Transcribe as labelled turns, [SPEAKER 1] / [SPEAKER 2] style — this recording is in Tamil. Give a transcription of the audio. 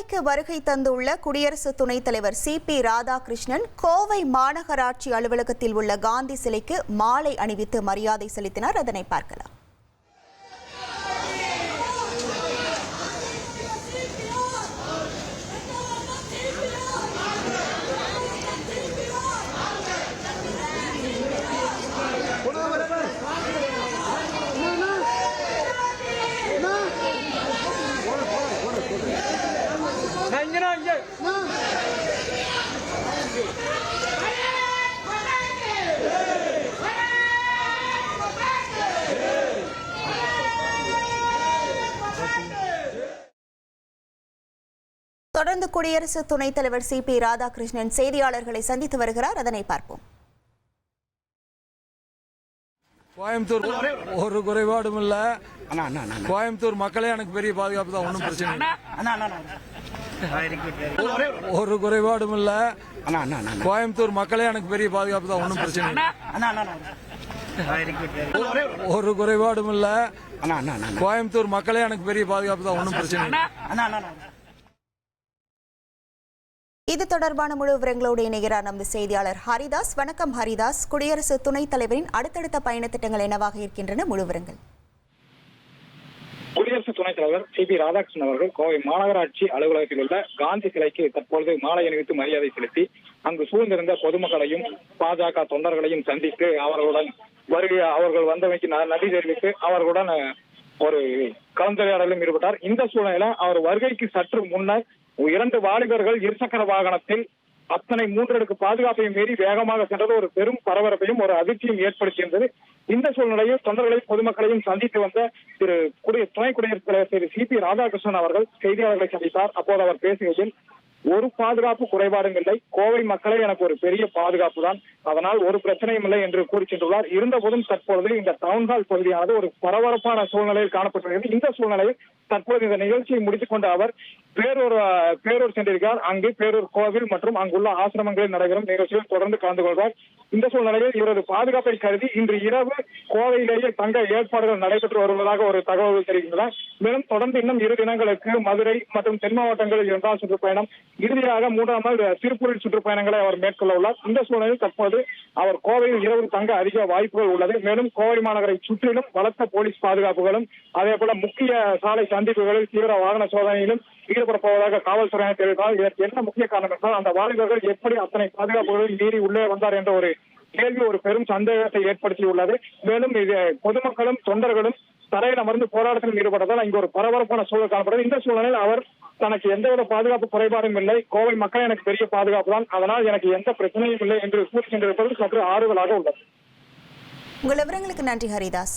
[SPEAKER 1] கோவைக்கு வருகை தந்துள்ள குடியரசு துணைத் தலைவர் சி. பி. ராதாகிருஷ்ணன் கோவை மாநகராட்சி அலுவலகத்தில் உள்ள காந்தி சிலைக்கு மாலை அணிவித்து மரியாதை செலுத்தினார். அதனை பார்க்கலாம். தொடர்ந்து குடியரசு துணைத் தலைவர் சி பி ராதாகிருஷ்ணன் செய்தியாளர்களை சந்தித்து வருகிறார். அதனை பார்ப்போம்.
[SPEAKER 2] கோயம்புத்தூர் ஒரு குறைபாடும் இல்ல.
[SPEAKER 3] அண்ணா அண்ணா அண்ணா
[SPEAKER 2] கோயம்புத்தூர் மக்களே எனக்கு பெரிய பாதுகாப்பு தான். ஒன்றும் பிரச்சனை ஒரு குறைபாடும் இல்ல.
[SPEAKER 3] அண்ணா அண்ணா அண்ணா
[SPEAKER 2] கோயம்புத்தூர் மக்களே எனக்கு பெரிய பாதுகாப்பு தான். ஒன்றும் பிரச்சனை இல்லை.
[SPEAKER 3] அண்ணா அண்ணா அண்ணா
[SPEAKER 2] ஒரு குறைபாடும் இல்ல.
[SPEAKER 3] அண்ணா அண்ணா அண்ணா
[SPEAKER 2] கோயம்புத்தூர் மக்களே எனக்கு பெரிய பாதுகாப்பு தான். ஒன்றும் பிரச்சனை இல்லை.
[SPEAKER 3] அண்ணா அண்ணா அண்ணா.
[SPEAKER 1] இது தொடர்பான முழு விவரங்களோடு இணைகிறார் நமது செய்தியாளர் ஹரிதாஸ். வணக்கம் ஹரிதாஸ். குடியரசு துணைத் தலைவரின் அடுத்தடுத்த பயணத் திட்டங்கள் என்னவாக இருக்கின்றன? முழு விவரங்கள்.
[SPEAKER 4] குடியரசு துணைத் தலைவர் சி பி ராதாகிருஷ்ணன் அவர்கள் கோவை மாநகராட்சி அலுவலகத்தில் உள்ள காந்தி சிலைக்கு தற்பொழுது மாலை அணிவித்து மரியாதை செலுத்தி அங்கு சூழ்ந்திருந்த பொதுமக்களையும் பாஜக தொண்டர்களையும் சந்தித்து அவர்களுடன் வருகை அவர்கள் வந்தமைக்கு ந- நன்றி தெரிவித்து அவர்களுடன் ஒரு கலந்துரையாடலும் ஈடுபட்டார். இந்த சூழ்நிலையில அவர் வருகைக்கு சற்று முன்னர் இரண்டு வாலிபர்கள் இருசக்கர வாகனத்தில் அத்தனை மூன்றடுக்கு பாதுகாப்பையும் மீறி வேகமாக சென்றது ஒரு பெரும் பரபரப்பையும் ஒரு அதிர்ச்சியும் ஏற்படுத்தியிருந்தது. இந்த சூழ்நிலையில் தொண்டர்களையும் பொதுமக்களையும் சந்தித்து வந்த திரு குடிய துணை குடியரசுத் தலைவர் திரு சி பி ராதாகிருஷ்ணன் அவர்கள் செய்தியாளர்களை சந்தித்தார். அப்போது அவர் பேசுகையில் ஒரு பாதுகாப்பு குறைபாடும் இல்லை. கோவை மக்களே எனக்கு ஒரு பெரிய பாதுகாப்பு தான் அதனால் ஒரு பிரச்சனையும் இல்லை என்று கூறி சென்றுள்ளார். இருந்தபோதும் தற்பொழுது இந்த டவுன்ஹால் பகுதியானது ஒரு பரபரப்பான சூழ்நிலையில் காணப்பட்டுள்ளது. இந்த சூழ்நிலையில் தற்பொழுது இந்த நிகழ்ச்சியை முடித்துக் கொண்ட அவர் பேரூர் பேரூர் சென்றிருக்கிறார். அங்கு பேரூர் கோவில் மற்றும் அங்குள்ள ஆசிரமங்களில் நடைபெறும் நிகழ்ச்சியில் தொடர்ந்து கலந்து கொள்வார். இந்த சூழ்நிலையில் இவரது பாதுகாப்பை கருதி இன்று இரவு கோவையிலேயே தங்க ஏற்பாடுகள் நடைபெற்று வருவதாக ஒரு தகவல் தெரிவிக்கின்றன மேலும் தொடர்ந்து இன்னும் இரு தினங்களுக்கு மதுரை மற்றும் தென் மாவட்டங்களில் இரண்டாம் சுற்றுப்பயணம் இறுதியாக மூன்றாம் நாள் திருப்பூரில் சுற்றுப்பயணங்களை அவர் மேற்கொள்ள உள்ளார். இந்த சூழ்நிலையில் தற்போது அவர் கோவையில் இரவு தங்க அதிக வாய்ப்புகள் உள்ளது. மேலும் கோவை மாநகரை சுற்றிலும் பலத்த போலீஸ் பாதுகாப்புகளும் அதே போல முக்கிய சாலை சந்திப்புகளில் தீவிர வாகன சோதனையிலும் ஈடுபட போவதாக காவல்துறையினர் தெரிவித்தால் இதற்கு என்ன முக்கிய காரணம் என்றால் அந்த வாலிபர்கள் எப்படி அத்தனை பாதுகாப்புகளில் மீறி உள்ளே வந்தார் என்ற ஒரு கேள்வி ஒரு பெரும் சந்தேகத்தை ஏற்படுத்தியுள்ளது. மேலும் இது பொதுமக்களும் தொண்டர்களும் தரையில் அமர்ந்து போராட்டத்தில் ஈடுபட்டதால் இங்கு ஒரு பரபரப்பான சூழல் காணப்படுகிறது. இந்த சூழலில் அவர் தனக்கு எந்தவித பாதுகாப்பு குறைபாடும் இல்லை. கோவை மக்கள் எனக்கு பெரிய பாதுகாப்பு தான். அதனால் எனக்கு எந்த பிரச்சனையும் இல்லை என்று கூறி சென்றிருப்பது சற்று ஆறுதலாக உள்ளது.
[SPEAKER 1] உங்கள் விவரங்களுக்கு நன்றி ஹரிதாஸ்.